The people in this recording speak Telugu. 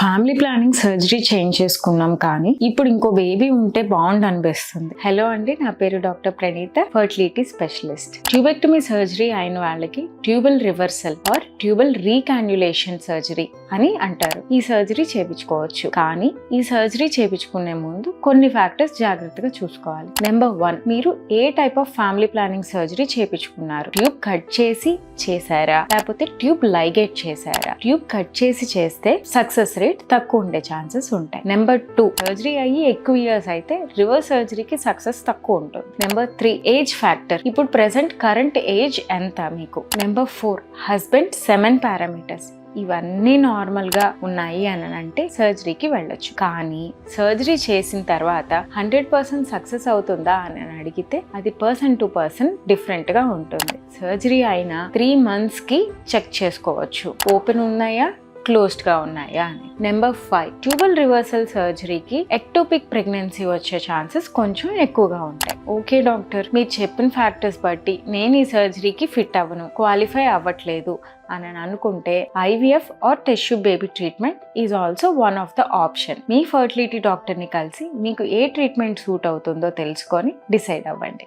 ఫ్యామిలీ ప్లానింగ్ సర్జరీ చేంజ్ చేసుకున్నాం కానీ ఇప్పుడు ఇంకో బేబీ ఉంటే బాగుండు అనిపిస్తుంది. హలో అండి నా పేరు doctor Praneetha fertility specialist tubectomy surgery అయిన వాళ్ళకి tubal reversal or tubal recanalisation surgery అని అంటారు. ఈ సర్జరీ చేపించుకోవచ్చు. కానీ ఈ సర్జరీ చేపించుకునే ముందు కొన్ని ఫ్యాక్టర్స్ జాగ్రత్తగా చూసుకోవాలి. నెంబర్ వన్ మీరు ఏ type of family planning surgery చేపించుకున్నారు? Tube cut చేసి చేశారా? లేకపోతే ట్యూబ్ లైగేట్ చేశారా? ట్యూబ్ కట్ చేసి చేస్తే సక్సెస్ రేట్ తక్కువ ఉండే ఛాన్సెస్ ఉంటాయి. నెంబర్ టూ సర్జరీ అయ్యి ఎక్కువ ఇయర్స్ అయితే రివర్స్ సర్జరీకి సక్సెస్ తక్కువ ఉంటుంది. నెంబర్ త్రీ ఏజ్ ఫ్యాక్టర్ ఇప్పుడు ప్రెసెంట్ కరెంట్ ఏజ్ ఎంత మీకు? Number four husband seven parameters ఇవన్నీ నార్మల్గా ఉన్నాయి అని అంటే సర్జరీకి వెళ్ళొచ్చు. కానీ సర్జరీ చేసిన తర్వాత హండ్రెడ్ పర్సెంట్ సక్సెస్ అవుతుందా అని అడిగితే అది పర్సన్ టు పర్సన్ డిఫరెంట్గా ఉంటుంది. సర్జరీ అయిన త్రీ మంత్స్కి చెక్ చేసుకోవచ్చు. ఓపెన్ ఉన్నాయా? క్లోజ్డ్గా ఉన్నాయా అని. నెంబర్ ఫైవ్ ట్యూబల్ రివర్సల్ సర్జరీకి ఎక్టోపిక్ ప్రెగ్నెన్సీ వచ్చే ఛాన్సెస్ కొంచెం ఎక్కువగా ఉంటాయి. ఓకే డాక్టర్ మీరు చెప్పిన ఫ్యాక్టర్స్ బట్టి నేను ఈ సర్జరీకి ఫిట్ అవ్వను క్వాలిఫై అవ్వట్లేదు అని అనుకుంటే IVF or tissue baby treatment is also one of the option me fertility డాక్టర్ని కలిసి మీకు ఏ ట్రీట్మెంట్ సూట్ అవుతుందో తెలుసుకొని డిసైడ్ అవ్వండి.